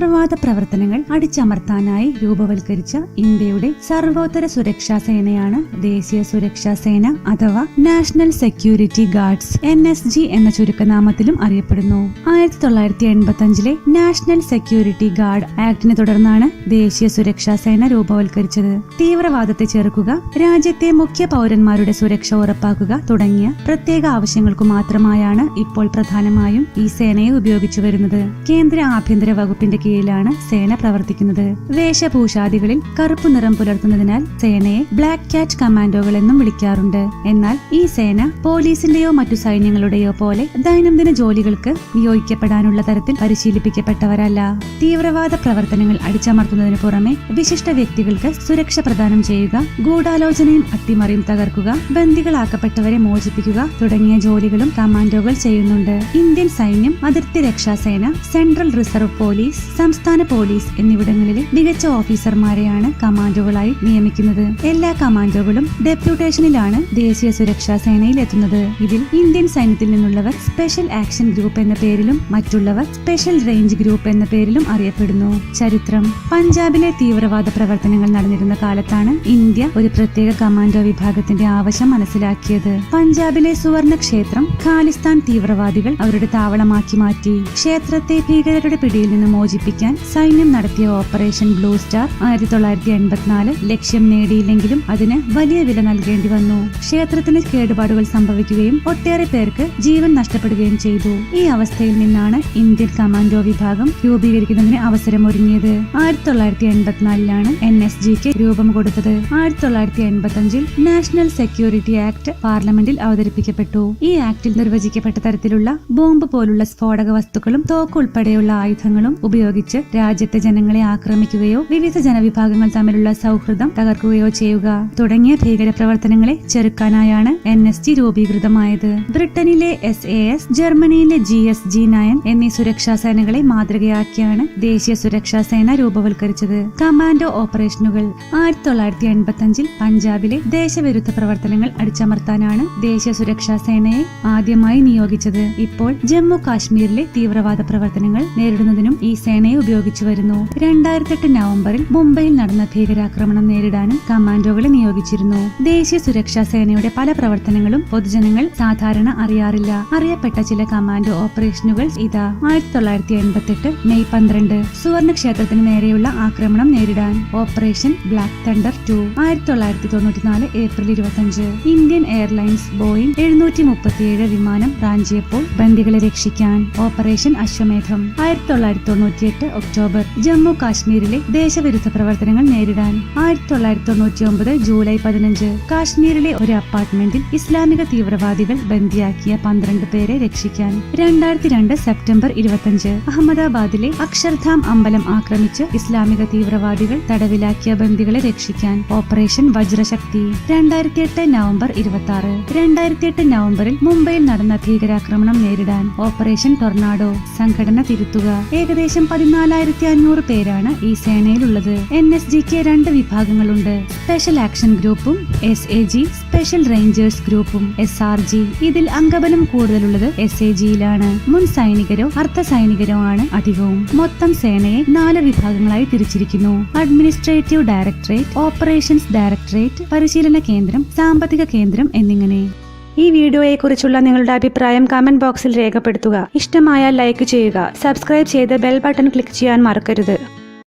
തീവ്രവാദ പ്രവർത്തനങ്ങൾ അടിച്ചമർത്താനായി രൂപവൽക്കരിച്ച ഇന്ത്യയുടെ സർവോത്തര സുരക്ഷാ സേനയാണ് ദേശീയ സുരക്ഷാ സേന അഥവാ national security guards N S G എന്ന ചുരുക്കനാമത്തിലും അറിയപ്പെടുന്നു. ആയിരത്തി തൊള്ളായിരത്തി എൺപത്തി അഞ്ചിലെ നാഷണൽ സെക്യൂരിറ്റി ഗാർഡ് ആക്ടിനെ തുടർന്നാണ് ദേശീയ സുരക്ഷാ സേന രൂപവൽക്കരിച്ചത്. തീവ്രവാദത്തെ ചെറുക്കുക രാജ്യത്തെ മുഖ്യ പൗരന്മാരുടെ സുരക്ഷ ഉറപ്പാക്കുക തുടങ്ങിയ പ്രത്യേക ആവശ്യങ്ങൾക്കു മാത്രമായാണ് ഇപ്പോൾ പ്രധാനമായും ഈ സേനയെ ഉപയോഗിച്ചു വരുന്നത്. കേന്ദ്ര ആഭ്യന്തര വകുപ്പിന്റെ കീഴിലാണ് സേന പ്രവർത്തിക്കുന്നത്. വേഷഭൂഷാദികളിൽ കറുപ്പ് നിറം പുലർത്തുന്നതിനാൽ സേനയെ ബ്ലാക്ക് ക്യാറ്റ് കമാൻഡോകൾ എന്നും വിളിക്കാറുണ്ട്. എന്നാൽ ഈ സേന പോലീസിന്റെയോ മറ്റു സൈന്യങ്ങളുടെയോ പോലെ ദൈനംദിന ജോലികൾക്ക് നിയോഗിക്കപ്പെടാനുള്ള തരത്തിൽ പരിശീലിപ്പിക്കപ്പെട്ടവരല്ല. തീവ്രവാദ പ്രവർത്തനങ്ങൾ അടിച്ചമർത്തുന്നതിന് പുറമെ വിശിഷ്ട വ്യക്തികൾക്ക് സുരക്ഷ പ്രദാനം ചെയ്യുക ഗൂഢാലോചനയും അട്ടിമറിയും തകർക്കുക ബന്ദികളാക്കപ്പെട്ടവരെ മോചിപ്പിക്കുക തുടങ്ങിയ ജോലികളും കമാൻഡോകൾ ചെയ്യുന്നുണ്ട്. ഇന്ത്യൻ സൈന്യം അതിർത്തി രക്ഷാസേന സെൻട്രൽ റിസർവ് പോലീസ് സംസ്ഥാന പോലീസ് എന്നിവിടങ്ങളിലെ മികച്ച ഓഫീസർമാരെയാണ് കമാൻഡോകളായി നിയമിക്കുന്നത്. എല്ലാ കമാൻഡോകളും ഡെപ്യൂട്ടേഷനിലാണ് ദേശീയ സുരക്ഷാ സേനയിൽ എത്തുന്നത് ഇതിൽ ഇന്ത്യൻ സൈന്യത്തിൽ നിന്നുള്ളവർ സ്പെഷ്യൽ ആക്ഷൻ ഗ്രൂപ്പ് എന്ന പേരിലും മറ്റുള്ളവർ സ്പെഷ്യൽ റേഞ്ച് ഗ്രൂപ്പ് എന്ന പേരിലും അറിയപ്പെടുന്നു. ചരിത്രം. പഞ്ചാബിലെ തീവ്രവാദ പ്രവർത്തനങ്ങൾ നടന്നിരുന്ന കാലത്താണ് ഇന്ത്യ ഒരു പ്രത്യേക കമാൻഡോ വിഭാഗത്തിന്റെ ആവശ്യം മനസ്സിലാക്കിയത്. പഞ്ചാബിലെ സുവർണ ക്ഷേത്രം ഖാലിസ്ഥാൻ തീവ്രവാദികൾ അവരുടെ താവളമാക്കി മാറ്റി. ക്ഷേത്രത്തെ ഭീകരരുടെ പിടിയിൽ നിന്ന് മോചിപ്പിക്കാൻ സൈന്യം നടത്തിയ ഓപ്പറേഷൻ ബ്ലൂ സ്റ്റാർ ആയിരത്തി തൊള്ളായിരത്തി എൺപത്തിനാല് ലക്ഷ്യം നേടിയില്ലെങ്കിലും അതിന് വലിയ വില നൽകേണ്ടി വന്നു. ക്ഷേത്രത്തിന് കേടുപാടുകൾ സംഭവിക്കുകയും ഒട്ടേറെ പേർക്ക് ജീവൻ നഷ്ടപ്പെടുകയും ചെയ്തു. ഈ അവസ്ഥയിൽ നിന്നാണ് ഇന്ത്യൻ കമാൻഡോ വിഭാഗം രൂപീകരിക്കുന്നതിന് അവസരമൊരുങ്ങിയത്. ആയിരത്തി തൊള്ളായിരത്തി എൺപത്തിനാലിലാണ് എൻ എസ് ജിക്ക് രൂപം കൊടുത്തത്. ആയിരത്തി തൊള്ളായിരത്തി എൺപത്തി അഞ്ചിൽ നാഷണൽ സെക്യൂരിറ്റി ആക്ട് പാർലമെന്റിൽ അവതരിപ്പിക്കപ്പെട്ടു. ഈ ആക്ടിൽ നിർവചിക്കപ്പെട്ട തരത്തിലുള്ള ബോംബ് പോലുള്ള സ്ഫോടക വസ്തുക്കളും തോക്ക് ഉൾപ്പെടെയുള്ള ആയുധങ്ങളും ഉപയോഗിച്ച് രാജ്യത്തെ ജനങ്ങളെ ആക്രമിക്കുകയോ വിവിധ ജനവിഭാഗങ്ങൾ തമ്മിലുള്ള സൗഹൃദം തകർക്കുകയോ ചെയ്യുക. തുടങ്ങിയ ഭീകര പ്രവർത്തനങ്ങളെ ചെറുക്കാനായാണ് എൻ എസ് ജി രൂപീകൃതമായത്. ബ്രിട്ടനിലെ എസ് എ എസ് ജർമ്മനിയിലെ ജി എസ് ജി നയൻ എന്നീ സുരക്ഷാ സേനകളെ മാതൃകയാക്കിയാണ് ദേശീയ സുരക്ഷാ സേന രൂപവൽക്കരിച്ചത്. കമാൻഡോ ഓപ്പറേഷനുകൾ. ആയിരത്തി തൊള്ളായിരത്തി എൺപത്തി അഞ്ചിൽ പഞ്ചാബിലെ ദേശവിരുദ്ധ പ്രവർത്തനങ്ങൾ അടിച്ചമർത്താനാണ് ദേശീയ സുരക്ഷാ സേനയെ ആദ്യമായി നിയോഗിച്ചത്. ഇപ്പോൾ ജമ്മു കാശ്മീരിലെ തീവ്രവാദ പ്രവർത്തനങ്ങൾ നേരിടുന്നതിനും ഈ സേനയെ ഉപയോഗിച്ചു വരുന്നു. രണ്ടായിരത്തെട്ട് നവംബറിൽ മുംബൈയിൽ നടന്ന ഭീകരാക്രമണം നേരിടാനും കമാൻഡോകളെ നിയോഗിച്ചിരുന്നു. ദേശീയ സുരക്ഷാ സേനയുടെ പല പ്രവർത്തനങ്ങളും പൊതുജനങ്ങൾ സാധാരണ അറിയാറില്ല. അറിയപ്പെട്ട ചില കമാൻഡോ ഓപ്പറേഷനുകൾ ഇതാ. ആയിരത്തി തൊള്ളായിരത്തി എൺപത്തി എട്ട് മെയ് പന്ത്രണ്ട് സുവർണ ക്ഷേത്രത്തിന് നേരെയുള്ള ആക്രമണം നേരിടാൻ ഓപ്പറേഷൻ ബ്ലാക്ക് തണ്ടർ ടു. ആയിരത്തി തൊള്ളായിരത്തി തൊണ്ണൂറ്റിനാല് ഏപ്രിൽ ഇരുപത്തിയഞ്ച് ഇന്ത്യൻ എയർലൈൻസ് ബോയിങ് എഴുന്നൂറ്റി മുപ്പത്തിയേഴ് വിമാനം റാഞ്ചിയപ്പോൾ ബന്ദികളെ രക്ഷിക്കാൻ ഓപ്പറേഷൻ അശ്വമേധം. ആയിരത്തി തൊള്ളായിരത്തി തൊണ്ണൂറ്റിയെട്ട് ഒക്ടോബർ ജമ്മു കാശ്മീരിലെ ദേശവിരുദ്ധ പ്രവർത്തനങ്ങൾ നേരിടാൻ ആയിരത്തി തൊള്ളായിരത്തി തൊണ്ണൂറ്റി ഒമ്പത് ജൂലൈ പതിനഞ്ച് കാശ്മീരിലെ ഒരു അപ്പാർട്ട്മെന്റിൽ ഇസ്ലാമിക തീവ്രവാദികൾ ബന്ദിയാക്കിയ പന്ത്രണ്ട് പേരെ രക്ഷിക്കാൻ രണ്ടായിരത്തി രണ്ട് സെപ്റ്റംബർ ഇരുപത്തിയഞ്ച് അഹമ്മദാബാദിലെ അക്ഷർധാം അമ്പലം ആക്രമിച്ച് ഇസ്ലാമിക തീവ്രവാദികൾ തടവിലാക്കിയ ബന്ദികളെ രക്ഷിക്കാൻ ഓപ്പറേഷൻ വജ്രശക്തി രണ്ടായിരത്തി എട്ട് നവംബർ ഇരുപത്തി ആറ് രണ്ടായിരത്തി എട്ട് നവംബറിൽ മുംബൈയിൽ നടന്ന ഭീകരാക്രമണം നേരിടാൻ ഓപ്പറേഷൻ ടൊർണാഡോ സംഘടന തിരുത്തുക ഏകദേശം പതിനാലായിരത്തി അഞ്ഞൂറ് പേരാണ് ഈ സേനയിലുള്ളത്. എൻ എസ് ജിക്ക് രണ്ട് വിഭാഗങ്ങളുണ്ട്. സ്പെഷ്യൽ ആക്ഷൻ ഗ്രൂപ്പും S A G special rangers ഗ്രൂപ്പും എസ് ആർ ജി. ഇതിൽ അംഗബലം കൂടുതലുള്ളത് എസ് എ ജിയിലാണ്. മുൻ സൈനികരോ അർദ്ധ സൈനികരോ ആണ് അധികവും. മൊത്തം സേനയെ നാല് വിഭാഗങ്ങളായി തിരിച്ചിരിക്കുന്നു. അഡ്മിനിസ്ട്രേറ്റീവ് ഡയറക്ടറേറ്റ് ഓപ്പറേഷൻസ് ഡയറക്ടറേറ്റ് പരിശീലന കേന്ദ്രം സാമ്പത്തിക കേന്ദ്രം എന്നിങ്ങനെ. ഈ വീഡിയോയെക്കുറിച്ചുള്ള നിങ്ങളുടെ അഭിപ്രായം കമന്റ് ബോക്സിൽ രേഖപ്പെടുത്തുക. ഇഷ്ടമായാൽ ലൈക്ക് ചെയ്യുക. സബ്സ്ക്രൈബ് ചെയ്ത് ബെൽ ബട്ടൺ ക്ലിക്ക് ചെയ്യാൻ മറക്കരുത്.